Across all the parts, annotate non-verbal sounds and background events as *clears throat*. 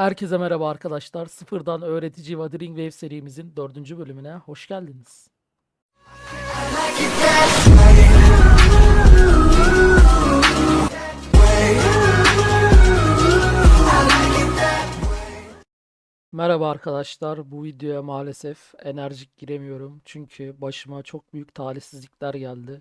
Herkese merhaba arkadaşlar. Sıfırdan Öğretici Vadering Wave serimizin dördüncü bölümüne hoş geldiniz. Merhaba arkadaşlar. Bu videoya maalesef enerjik giremiyorum. Çünkü başıma çok büyük talihsizlikler geldi.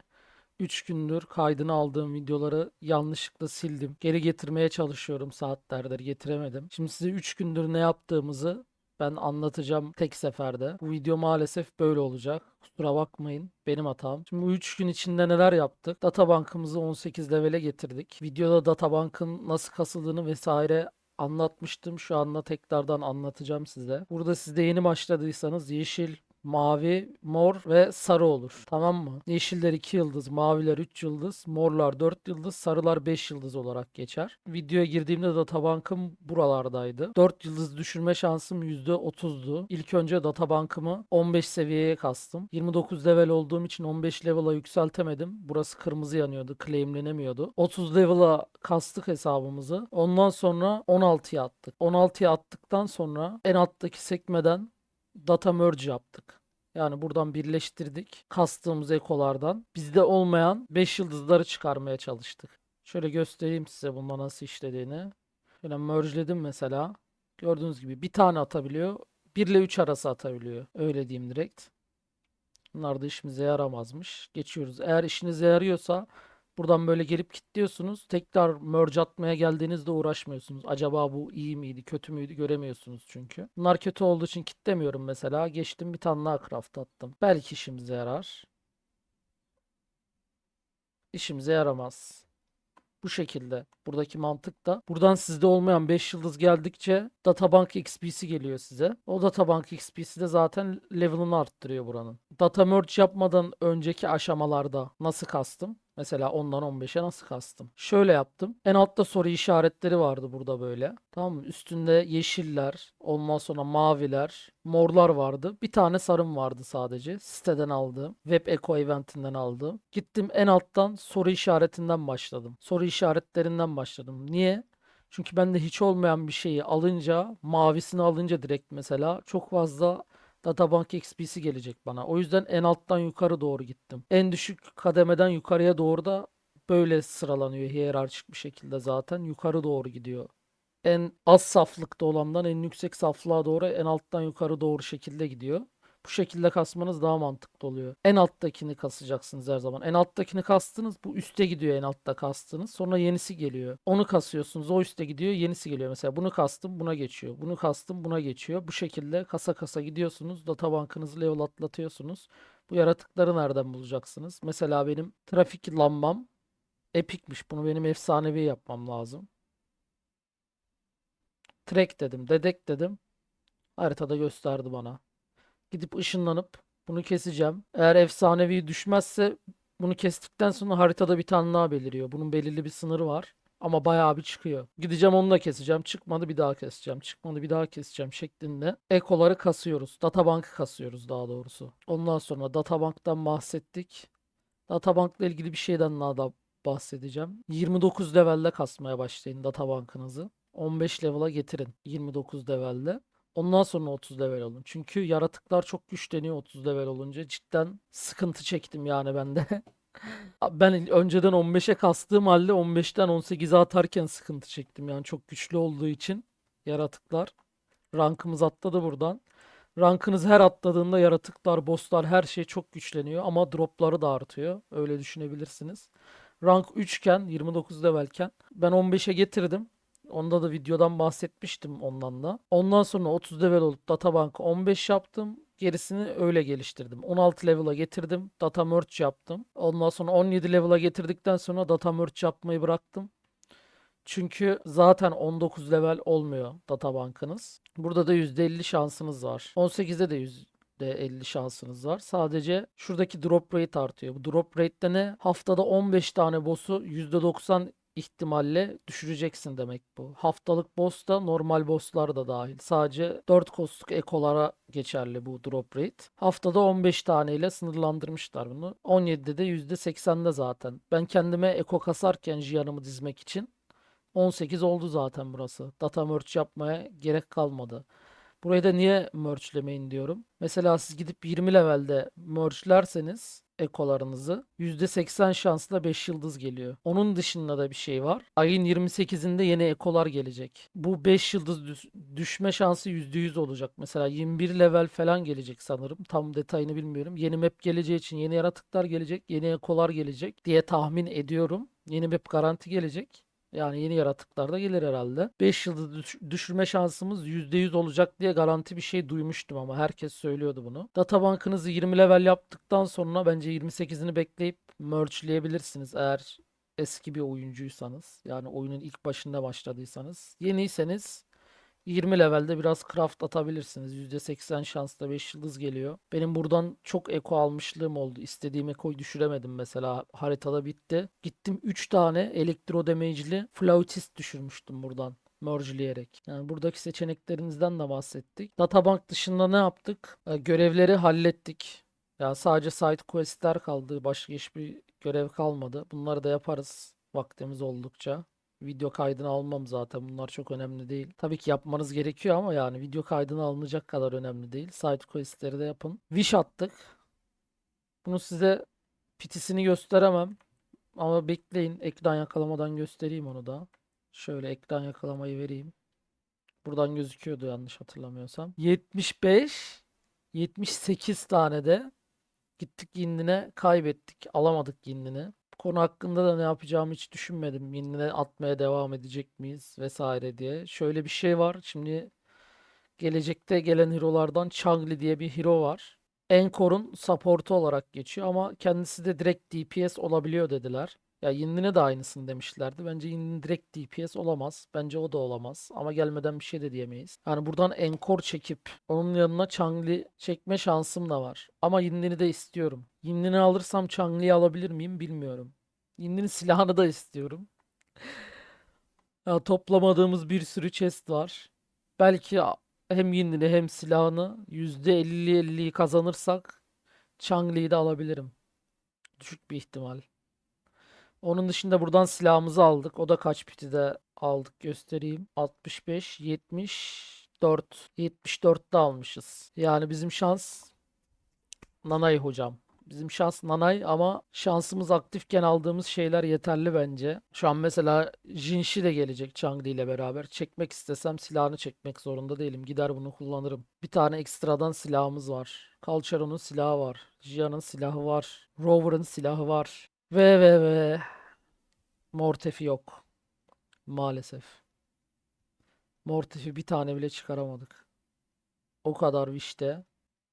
3 gündür kaydını aldığım videoları yanlışlıkla sildim. Geri getirmeye çalışıyorum saatlerdir getiremedim. Şimdi size 3 gündür ne yaptığımızı ben anlatacağım tek seferde. Bu video maalesef böyle olacak. Kusura bakmayın. Benim hatam. Şimdi bu 3 gün içinde neler yaptık? Databankımızı 18 levele getirdik. Videoda databankın nasıl kasıldığını vesaire anlatmıştım. Şu anda tekrardan anlatacağım size. Burada siz de yeni başladıysanız yeşil, mavi, mor ve sarı olur. Tamam mı? Yeşiller 2 yıldız, maviler 3 yıldız, morlar 4 yıldız, sarılar 5 yıldız olarak geçer. Videoya girdiğimde databankım buralardaydı. 4 yıldız düşürme şansım %30'du. İlk önce databankımı 15 seviyeye kastım. 29 level olduğum için 15 level'a yükseltemedim. Burası kırmızı yanıyordu, claimlenemiyordu. 30 level'a kastık hesabımızı. Ondan sonra 16'ya attık. 16'ya attıktan sonra en alttaki sekmeden data merge yaptık. Yani buradan birleştirdik. Kastığımız ekolardan. Bizde olmayan 5 yıldızları çıkarmaya çalıştık. Şöyle göstereyim size bunda nasıl işlediğini. Şöyle merge'ledim mesela. Gördüğünüz gibi bir tane atabiliyor. 1 ile 3 arası atabiliyor. Öyle diyeyim direkt. Bunlar da işimize yaramazmış. Geçiyoruz. Eğer işinize yarıyorsa buradan böyle gelip kilitliyorsunuz. Tekrar merge atmaya geldiğinizde uğraşmıyorsunuz. Acaba bu iyi miydi, kötü müydü göremiyorsunuz çünkü. Bunlar kötü olduğu için kilitlemiyorum mesela. Geçtim bir tane daha craft attım. Belki işimize yarar. İşimize yaramaz. Bu şekilde. Buradaki mantık da. Buradan sizde olmayan 5 yıldız geldikçe Databank XP'si geliyor size. O Databank XP'si de zaten level'ını arttırıyor buranın. Data merge yapmadan önceki aşamalarda nasıl kastım? Mesela 10'dan 15'e nasıl kastım? Şöyle yaptım. En altta soru işaretleri vardı burada böyle. Tamam mı? Üstünde yeşiller, ondan sonra maviler, morlar vardı. Bir tane sarım vardı sadece. Siteden aldığım. Web Echo eventinden aldığım. Gittim en alttan soru işaretinden başladım. Soru işaretlerinden başladım. Niye? Çünkü bende hiç olmayan bir şeyi alınca, mavisini alınca direkt mesela çok fazla Databank XP'si gelecek bana. O yüzden en alttan yukarı doğru gittim. En düşük kademeden yukarıya doğru da böyle sıralanıyor hiyerarşik bir şekilde zaten. Yukarı doğru gidiyor. En az saflıkta olandan en yüksek saflığa doğru en alttan yukarı doğru şekilde gidiyor. Bu şekilde kasmanız daha mantıklı oluyor. En alttakini kasacaksınız her zaman. En alttakini kastınız bu üste gidiyor en altta kastınız. Sonra yenisi geliyor. Onu kasıyorsunuz o üste gidiyor yenisi geliyor. Mesela bunu kastım buna geçiyor. Bunu kastım buna geçiyor. Bu şekilde kasa kasa gidiyorsunuz. Databankınızı level atlatıyorsunuz. Bu yaratıkları nereden bulacaksınız? Mesela benim trafik lambam epikmiş. Bunu benim efsanevi yapmam lazım. Track dedim. Dedek dedim. Haritada gösterdi bana. Gidip ışınlanıp bunu keseceğim. Eğer efsanevi düşmezse bunu kestikten sonra haritada bir tane daha beliriyor. Bunun belirli bir sınırı var. Ama bayağı bir çıkıyor. Gideceğim onu da keseceğim. Çıkmadı bir daha keseceğim. Çıkmadı bir daha keseceğim şeklinde. Ekoları kasıyoruz. Databankı kasıyoruz daha doğrusu. Ondan sonra databanktan bahsettik. Databankla ilgili bir şeyden daha da bahsedeceğim. 29 levelde kasmaya başlayın databankınızı. 15 level'a getirin 29 levelde. Ondan sonra 30 level olun. Çünkü yaratıklar çok güçleniyor 30 level olunca. Cidden sıkıntı çektim yani ben de. *laughs* Ben önceden 15'e kastığım halde 15'ten 18'e atarken sıkıntı çektim. Yani çok güçlü olduğu için yaratıklar. Rankımız atladı buradan. Rankınız her atladığında yaratıklar, bosslar her şey çok güçleniyor ama dropları da artıyor. Öyle düşünebilirsiniz. Rank 3 iken 29 levelken ben 15'e getirdim. Onda da videodan bahsetmiştim ondan da. Ondan sonra 30 level olup databankı 15 yaptım. Gerisini öyle geliştirdim. 16 level'a getirdim. Data merge yaptım. Ondan sonra 17 level'a getirdikten sonra data merge yapmayı bıraktım. Çünkü zaten 19 level olmuyor databankınız. Burada da %50 şansınız var. 18'de de %50 şansınız var. Sadece şuradaki drop rate artıyor. Bu drop rate'de ne? Haftada 15 tane boss'u %90 ihtimalle düşüreceksin demek bu. Haftalık boss da normal bosslar da dahil. Sadece 4 kostluk ekolara geçerli bu drop rate. Haftada 15 taneyle sınırlandırmışlar bunu. 17'de de %80'de zaten. Ben kendime eko kasarken Jiyan'ımı dizmek için 18 oldu zaten burası. Data merge yapmaya gerek kalmadı. Burayı da niye merge'lemeyin diyorum. Mesela siz gidip 20 levelde merge'lerseniz ekolarınızı %80 şansla 5 yıldız geliyor. Onun dışında da bir şey var. Ayın 28'inde yeni ekolar gelecek. Bu 5 yıldız düş- düşme şansı %100 olacak. Mesela 21 level falan gelecek sanırım. Tam detayını bilmiyorum. Yeni map geleceği için yeni yaratıklar gelecek, yeni ekolar gelecek diye tahmin ediyorum. Yeni map garanti gelecek. Yani yeni yaratıklar da gelir herhalde. 5 yıldız düş- düşürme şansımız %100 olacak diye garanti bir şey duymuştum ama herkes söylüyordu bunu. Databankınızı 20 level yaptıktan sonra bence 28'ini bekleyip merge'leyebilirsiniz eğer eski bir oyuncuysanız. Yani oyunun ilk başında başladıysanız. Yeniyseniz 20 levelde biraz craft atabilirsiniz. %80 şansla 5 yıldız geliyor. Benim buradan çok eko almışlığım oldu. İstediğim ekoyu düşüremedim mesela. Haritada bitti. Gittim 3 tane elektro damage'li flautist düşürmüştüm buradan. Mergeleyerek. Yani buradaki seçeneklerinizden de bahsettik. Databank dışında ne yaptık? Ee, görevleri hallettik. Ya sadece side quest'ler kaldı. Başka hiçbir görev kalmadı. Bunları da yaparız vaktimiz oldukça. Video kaydını almam zaten. Bunlar çok önemli değil. Tabii ki yapmanız gerekiyor ama yani video kaydını alınacak kadar önemli değil. Side quest'leri de yapın. Wish attık. Bunu size pitisini gösteremem. Ama bekleyin. Ekran yakalamadan göstereyim onu da. Şöyle ekran yakalamayı vereyim. Buradan gözüküyordu yanlış hatırlamıyorsam. 75 78 tane de gittik yinline kaybettik. Alamadık yinline. Konu hakkında da ne yapacağımı hiç düşünmedim. Yinline atmaya devam edecek miyiz vesaire diye. Şöyle bir şey var. Şimdi gelecekte gelen hero'lardan Changli diye bir hero var. Encore'un support'u olarak geçiyor ama kendisi de direkt DPS olabiliyor dediler. Ya Yinlin'e de aynısını demişlerdi. Bence Yinlin direkt DPS olamaz. Bence o da olamaz. Ama gelmeden bir şey de diyemeyiz. Yani buradan Encore çekip onun yanına Changli çekme şansım da var. Ama Yinlin'i de istiyorum. Yinlin'i alırsam Changli'yi alabilir miyim bilmiyorum. Yinlin'in silahını da istiyorum. Ya toplamadığımız bir sürü chest var. Belki hem Yinlin'i hem silahını %50-50'yi kazanırsak Changli'yi de alabilirim. Düşük bir ihtimal. Onun dışında buradan silahımızı aldık. O da kaç pitide aldık göstereyim. 65, 74. 74'te almışız. Yani bizim şans Nanay hocam. Bizim şans Nanay ama şansımız aktifken aldığımız şeyler yeterli bence. Şu an mesela Jinshi de gelecek Changli ile beraber. Çekmek istesem silahını çekmek zorunda değilim. Gider bunu kullanırım. Bir tane ekstradan silahımız var. Calcheron'un silahı var. Jia'nın silahı var. Rover'ın silahı var. Ve ve ve Mortefi yok. Maalesef. Mortefi bir tane bile çıkaramadık. O kadar Wish'te.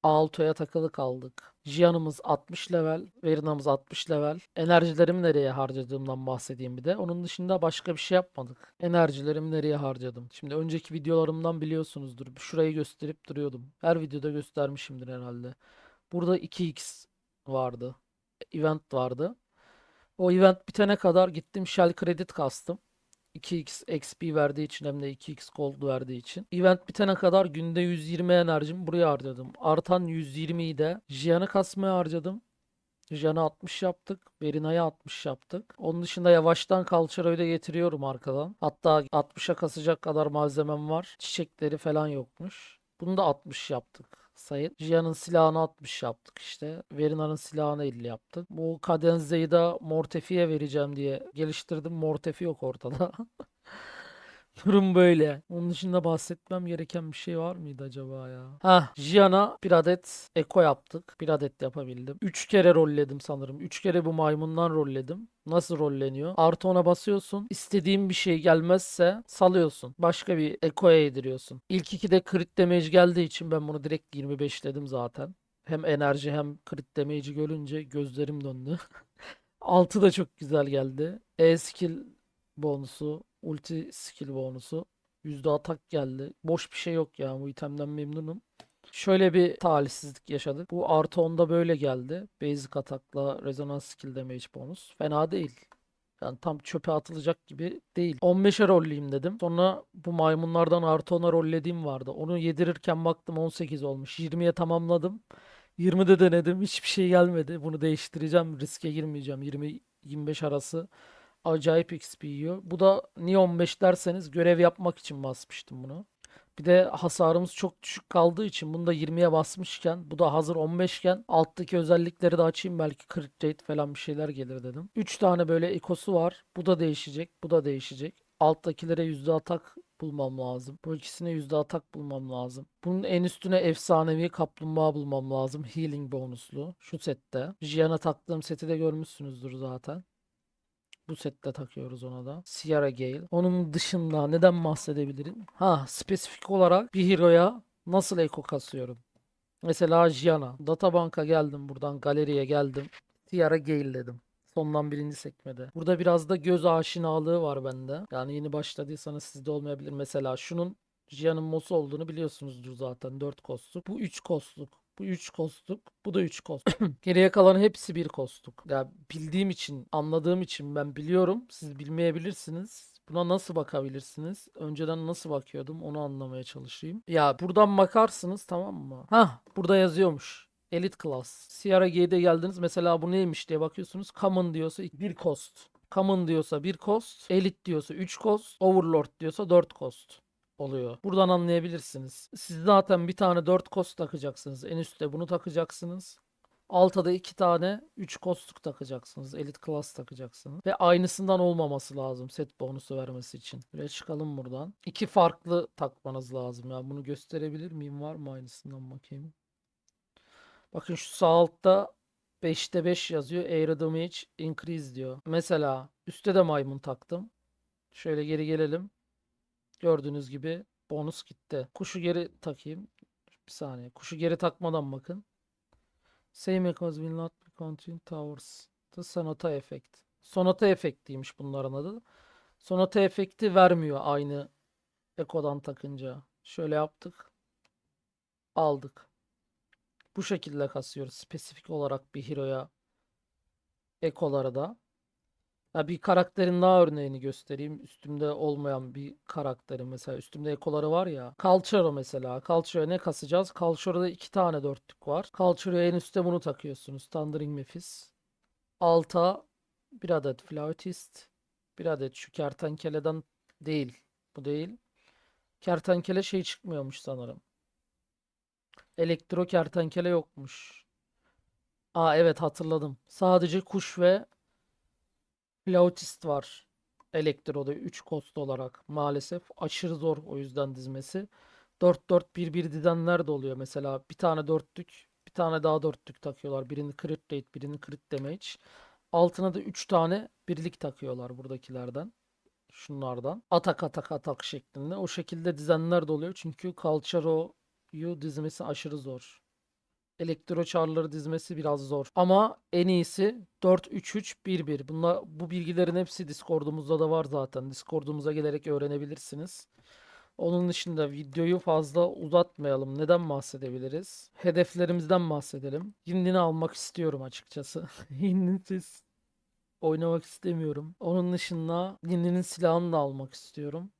Alto'ya takılı kaldık. Jian'ımız 60 level. Verina'mız 60 level. Enerjilerimi nereye harcadığımdan bahsedeyim bir de. Onun dışında başka bir şey yapmadık. Enerjilerimi nereye harcadım? Şimdi önceki videolarımdan biliyorsunuzdur. Şurayı gösterip duruyordum. Her videoda göstermişimdir herhalde. Burada 2x vardı. Event vardı. O event bitene kadar gittim Shell Credit kastım. 2x XP verdiği için hem de 2x gold verdiği için. Event bitene kadar günde 120 enerjimi buraya harcadım. Artan 120'yi de Jian'ı kasmaya harcadım. Jian'ı 60 yaptık. Verina'yı 60 yaptık. Onun dışında yavaştan Calcero'yu da getiriyorum arkadan. Hatta 60'a kasacak kadar malzemem var. Çiçekleri falan yokmuş. Bunu da 60 yaptık. Sayın. Jian'ın silahını 60 yaptık işte. Verina'nın silahını 50 yaptık. Bu Cadenze'yi de Mortefi'ye vereceğim diye geliştirdim. Mortefi yok ortada. *laughs* *laughs* Durum böyle. Onun dışında bahsetmem gereken bir şey var mıydı acaba ya? Ha, Jian'a bir adet eko yaptık. Bir adet yapabildim. 3 kere rolledim sanırım. 3 kere bu maymundan rolledim. Nasıl rolleniyor? Artı ona basıyorsun. İstediğin bir şey gelmezse salıyorsun. Başka bir ekoya yediriyorsun. İlk iki de crit damage geldiği için ben bunu direkt 25'ledim zaten. Hem enerji hem crit damage'i görünce gözlerim döndü. *laughs* Altı da çok güzel geldi. E-skill bonusu, ulti skill bonusu. Yüzde atak geldi. Boş bir şey yok ya. Bu itemden memnunum. Şöyle bir talihsizlik yaşadık. Bu artı 10'da böyle geldi. Basic atakla rezonans skill damage bonus. Fena değil. Yani tam çöpe atılacak gibi değil. 15'e rolleyeyim dedim. Sonra bu maymunlardan artı 10'a rollediğim vardı. Onu yedirirken baktım 18 olmuş. 20'ye tamamladım. 20'de denedim. Hiçbir şey gelmedi. Bunu değiştireceğim. Riske girmeyeceğim. 20-25 arası Acayip XP yiyor. Bu da niye 15 derseniz görev yapmak için basmıştım bunu. Bir de hasarımız çok düşük kaldığı için bunu da 20'ye basmışken bu da hazır 15 iken alttaki özellikleri de açayım belki crit rate falan bir şeyler gelir dedim. 3 tane böyle ekosu var. Bu da değişecek. Bu da değişecek. Alttakilere yüzde atak bulmam lazım. Bu ikisine yüzde atak bulmam lazım. Bunun en üstüne efsanevi kaplumbağa bulmam lazım. Healing bonuslu. Şu sette. Jiyan'a taktığım seti de görmüşsünüzdür zaten. Bu sette takıyoruz ona da. Sierra Gale. Onun dışında neden bahsedebilirim? Ha, spesifik olarak bir hero'ya nasıl eko kasıyorum? Mesela Jiana. Databank'a geldim buradan. Galeriye geldim. Sierra Gale dedim. Sondan birinci sekmede. Burada biraz da göz aşinalığı var bende. Yani yeni başladıysanız sizde olmayabilir. Mesela şunun Jia'nın Moss olduğunu biliyorsunuzdur zaten. 4 kostluk. Bu 3 kostluk. Bu 3 kostluk. Bu da 3 kostluk. *clears throat* Geriye kalan hepsi bir kostluk. Ya bildiğim için, anladığım için ben biliyorum. Siz bilmeyebilirsiniz. Buna nasıl bakabilirsiniz? Önceden nasıl bakıyordum onu anlamaya çalışayım. Ya buradan bakarsınız tamam mı? Hah burada yazıyormuş. Elite Class. Sierra G'de geldiniz. Mesela bu neymiş diye bakıyorsunuz. Common diyorsa bir cost. Common diyorsa bir cost. Elite diyorsa 3 cost. Overlord diyorsa 4 cost oluyor. Buradan anlayabilirsiniz. Siz zaten bir tane 4 cost takacaksınız. En üstte bunu takacaksınız. Alta da iki tane 3 kostluk takacaksınız. Elite Class takacaksınız. Ve aynısından olmaması lazım set bonusu vermesi için. Böyle çıkalım buradan. İki farklı takmanız lazım. Ya bunu gösterebilir miyim? Var mı aynısından bakayım. Bakın şu sağ altta 5'te 5 yazıyor. Air damage increase diyor. Mesela üstte de maymun taktım. Şöyle geri gelelim. Gördüğünüz gibi bonus gitti. Kuşu geri takayım. Bir saniye. Kuşu geri takmadan bakın. Same echoes will not be continued towers. The Sonata effect. Sonata efektiymiş bunların adı. Sonata efekti vermiyor aynı ekodan takınca. Şöyle yaptık. Aldık. Bu şekilde kasıyoruz. Spesifik olarak bir hero'ya ekolara da. Ya bir karakterin daha örneğini göstereyim. Üstümde olmayan bir karakteri mesela. Üstümde ekoları var ya. Calchero mesela. Calchero'ya ne kasacağız? Calchero'da iki tane dörtlük var. Calchero'ya en üstte bunu takıyorsunuz. Thundering Mephis. Alta bir adet Flautist. Bir adet şu kertenkeleden değil. Bu değil. Kertenkele şey çıkmıyormuş sanırım. Elektro kertenkele yokmuş. Aa evet hatırladım. Sadece kuş ve Flautist var. Elektro'da 3 kost olarak maalesef aşırı zor o yüzden dizmesi. 4-4-1-1 dizenler de oluyor mesela. Bir tane dörtlük, bir tane daha dörtlük takıyorlar. Birini crit rate, birini crit damage. Altına da 3 tane birlik takıyorlar buradakilerden. Şunlardan. Atak atak atak şeklinde. O şekilde dizenler de oluyor. Çünkü Calcharo'yu dizmesi aşırı zor. Elektro çarları dizmesi biraz zor. Ama en iyisi 4-3-3-1-1. Bunlar, bu bilgilerin hepsi Discord'umuzda da var zaten. Discord'umuza gelerek öğrenebilirsiniz. Onun dışında videoyu fazla uzatmayalım. Neden bahsedebiliriz? Hedeflerimizden bahsedelim. Hindini almak istiyorum açıkçası. *laughs* Hindisiz oynamak istemiyorum. Onun dışında Hindinin silahını da almak istiyorum.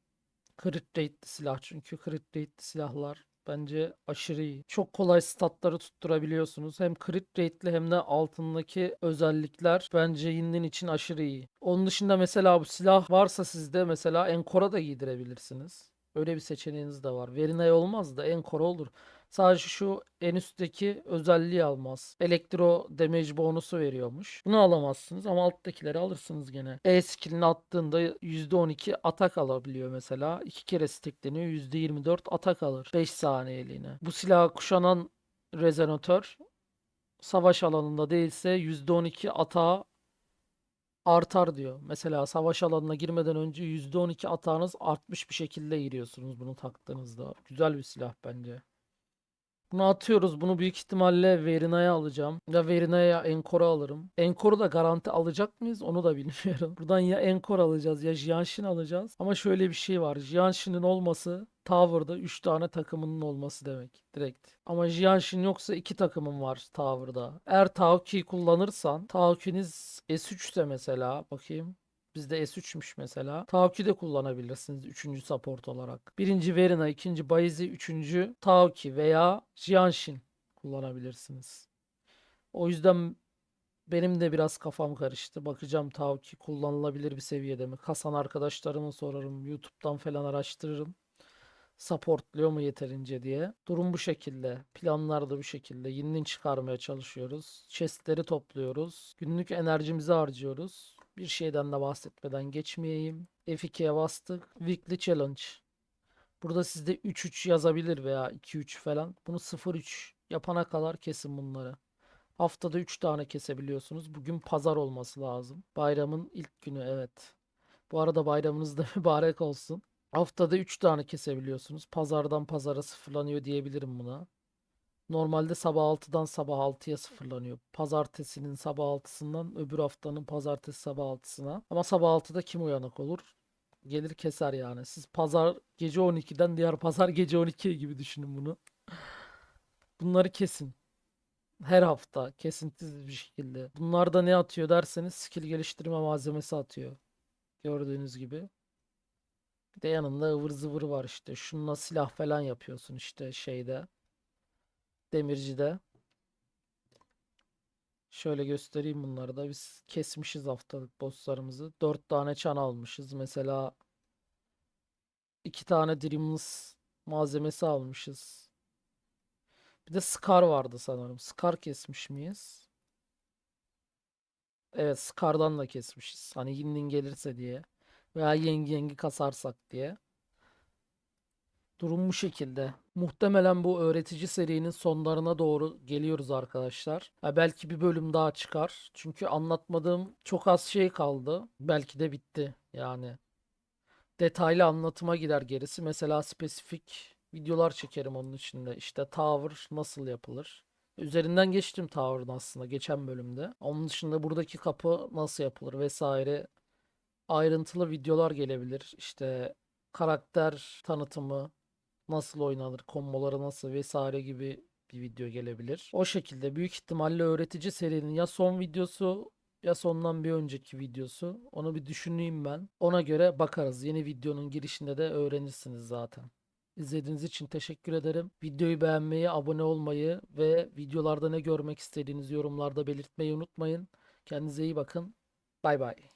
Crit rate'li silah çünkü crit rate'li silahlar bence aşırı iyi. Çok kolay statları tutturabiliyorsunuz. Hem crit rate'li hem de altındaki özellikler bence Hindin için aşırı iyi. Onun dışında mesela bu silah varsa sizde mesela Enkor'a da giydirebilirsiniz. Öyle bir seçeneğiniz de var. Verinay olmaz da Enkor olur. Sadece şu en üstteki özelliği almaz. Elektro damage bonusu veriyormuş. Bunu alamazsınız ama alttakileri alırsınız gene. E skillini attığında %12 atak alabiliyor mesela. İki kere stackleniyor. %24 atak alır. 5 saniyeliğine. Bu silahı kuşanan rezonatör savaş alanında değilse %12 atağı artar diyor. Mesela savaş alanına girmeden önce %12 atağınız artmış bir şekilde giriyorsunuz bunu taktığınızda. Güzel bir silah bence. Bunu atıyoruz. Bunu büyük ihtimalle Verina'ya alacağım. Ya Verina'ya ya Enkor'a alırım. Enkor'u da garanti alacak mıyız? Onu da *laughs* bilmiyorum. Buradan ya Enkor alacağız ya Jianshin alacağız. Ama şöyle bir şey var. Jianshin'in olması Tower'da 3 tane takımının olması demek. Direkt. Ama Jianshin yoksa 2 takımın var Tower'da. Eğer Taoki kullanırsan Taoki'niz S3 ise mesela bakayım. Bizde S3'müş mesela. Taoki de kullanabilirsiniz 3. support olarak. Birinci Verina, ikinci Baizi, üçüncü Taoki veya Jianshin kullanabilirsiniz. O yüzden benim de biraz kafam karıştı. Bakacağım ta ki kullanılabilir bir seviyede mi? Kasan arkadaşlarıma sorarım. YouTube'dan falan araştırırım. Supportluyor mu yeterince diye. Durum bu şekilde. Planlar da bu şekilde. Yinlin çıkarmaya çalışıyoruz. Chestleri topluyoruz. Günlük enerjimizi harcıyoruz. Bir şeyden de bahsetmeden geçmeyeyim. F2'ye bastık. Weekly Challenge. Burada sizde 3-3 yazabilir veya 2-3 falan. Bunu 0-3 yapana kadar kesin bunları. Haftada 3 tane kesebiliyorsunuz. Bugün pazar olması lazım. Bayramın ilk günü evet. Bu arada bayramınız da *laughs* mübarek olsun. Haftada 3 tane kesebiliyorsunuz. Pazardan pazara sıfırlanıyor diyebilirim buna. Normalde sabah 6'dan sabah 6'ya sıfırlanıyor. Pazartesinin sabah 6'sından öbür haftanın pazartesi sabah 6'sına. Ama sabah 6'da kim uyanık olur? Gelir keser yani. Siz pazar gece 12'den diğer *laughs* pazar gece 12 gibi düşünün bunu. Bunları kesin. Her hafta kesintisiz bir şekilde. Bunlar da ne atıyor derseniz skill geliştirme malzemesi atıyor. Gördüğünüz gibi. Bir de yanında ıvır zıvır var işte. Şununla silah falan yapıyorsun işte şeyde. Demircide. Şöyle göstereyim bunları da. Biz kesmişiz haftalık bosslarımızı. 4 tane çan almışız. Mesela 2 tane Dreamless malzemesi almışız. Bir de Scar vardı sanırım. Scar kesmiş miyiz? Evet Scar'dan da kesmişiz. Hani Yinlin gelirse diye. Veya yengi yengi kasarsak diye. Durum bu şekilde. Muhtemelen bu öğretici serinin sonlarına doğru geliyoruz arkadaşlar. Ha, belki bir bölüm daha çıkar. Çünkü anlatmadığım çok az şey kaldı. Belki de bitti yani. Detaylı anlatıma gider gerisi. Mesela spesifik videolar çekerim onun içinde. İşte tower nasıl yapılır? Üzerinden geçtim tower'ın aslında geçen bölümde. Onun dışında buradaki kapı nasıl yapılır vesaire ayrıntılı videolar gelebilir. İşte karakter tanıtımı, nasıl oynanır, komboları nasıl vesaire gibi bir video gelebilir. O şekilde büyük ihtimalle öğretici serinin ya son videosu ya sondan bir önceki videosu. Onu bir düşüneyim ben. Ona göre bakarız. Yeni videonun girişinde de öğrenirsiniz zaten. İzlediğiniz için teşekkür ederim. Videoyu beğenmeyi, abone olmayı ve videolarda ne görmek istediğinizi yorumlarda belirtmeyi unutmayın. Kendinize iyi bakın. Bay bay.